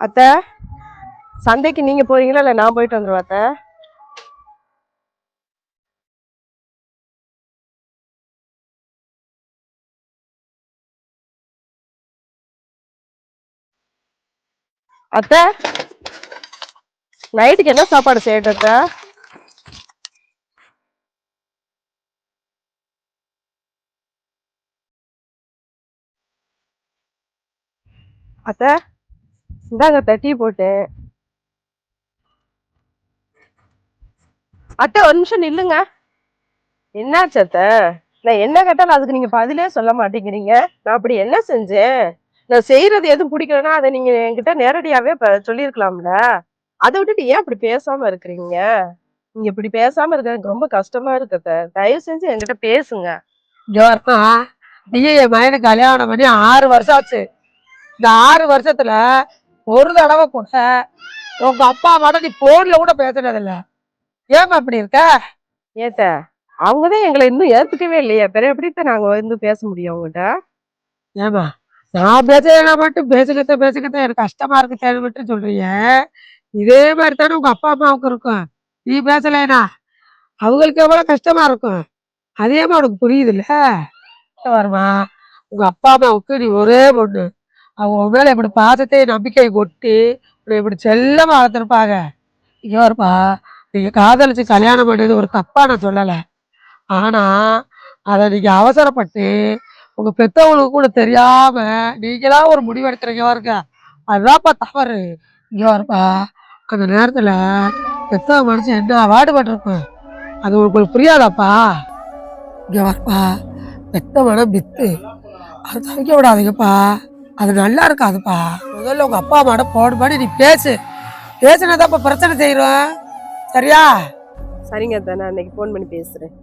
அத்தை சந்தைக்கு நீங்க போறீங்களா இல்ல நான் போயிட்டு வந்துருவா அத்தை? அத்தை நைட்டுக்கு என்ன சாப்பாடு செய்யட்டும் அத்தை? அத்தை இந்தாங்க தட்டி போட்டேன் அத்தை ஒரு நிமிஷம் நில்லுங்க. என்னாச்சு அத்தை? நான் என்ன கேட்டாலும் அதுக்கு நீங்க பதிலே சொல்ல மாட்டேங்கிறீங்க. நான் அப்படி என்ன செஞ்சேன்? நான் செய்யறது எதுவும் பிடிக்கலன்னா அதை நீங்க என்கிட்ட நேரடியாவே சொல்லியிருக்கலாம்ல. அதை விட்டுட்டு ஏன் அப்படி பேசாம இருக்கிறீங்க? நீங்க இப்படி பேசாம இருக்க எனக்கு ரொம்ப கஷ்டமா இருக்குதுத்தை தயவு செஞ்சு என்கிட்ட பேசுங்க. ஜோர்மா நீ என் மயனை கல்யாணம் பண்ணி ஆறு வருஷம் ஆச்சு. இந்த ஆறு வருஷத்துல ஒரு தடவை கூட உங்க அப்பா அம்மாட்ட நீ போன்ல கூட பேசுனதில்ல. ஏமா இப்படி இருக்க? ஏத்த அவங்கதான் எங்களை இன்னும் ஏத்துக்கவே இல்லையே. பிறகு எப்படித்தான் நாங்க வந்து பேச முடியும் அவங்ககிட்ட ஏமா நான் பேசுறேன்னா மட்டும் பேசுகத்த பேசுகத்த எனக்கு கஷ்டமா இருக்கு மட்டும் சொல்றீங்க. இதே மாதிரி தானே உங்க அப்பா அம்மாவுக்கு இருக்கும். நீ பேசலைனா அவங்களுக்கு எவ்வளவு கஷ்டமா இருக்கும்? அதேமா உனக்கு புரியுதுல்ல? வருமா உங்க அப்பா அம்மாவுக்கு நீ ஒரே பொண்ணு. அவங்க உன் மேல இப்படி பாசத்தை நம்பிக்கை கொட்டி இப்படி இப்படி செல்லமாக வளர்த்துருப்பாங்க. இங்கே வரப்பா நீங்கள் காதலிச்சு கல்யாணம் பண்ணது ஒரு தப்பாக நான் சொல்லலை. ஆனால் அதை நீங்கள் அவசரப்பட்டு உங்கள் பெற்றவங்களுக்கு கூட தெரியாமல் நீங்களாக ஒரு முடிவெடுக்கிறீங்க வருங்க அதுதான்ப்பா தவறு. இங்கே வரப்பா அந்த நேரத்தில் பெற்றவங்க மனசு என்ன வாடுபட்டிருக்கும் அது உங்களுக்கு புரியாதாப்பா? இங்கே வரப்பா பெத்த மனம் வித்து அது தவிக்க விடாதீங்கப்பா. அது நல்லா இருக்காதுப்பா. முதல்ல உங்கள் அப்பா அம்மாட போடுபாடு நீ பேசு. பேசுனதாப்பா பிரச்சனை செய்கிறோம் சரியா? சரிங்க அத்தை நான் அன்னைக்கு ஃபோன் பண்ணி பேசுகிறேன்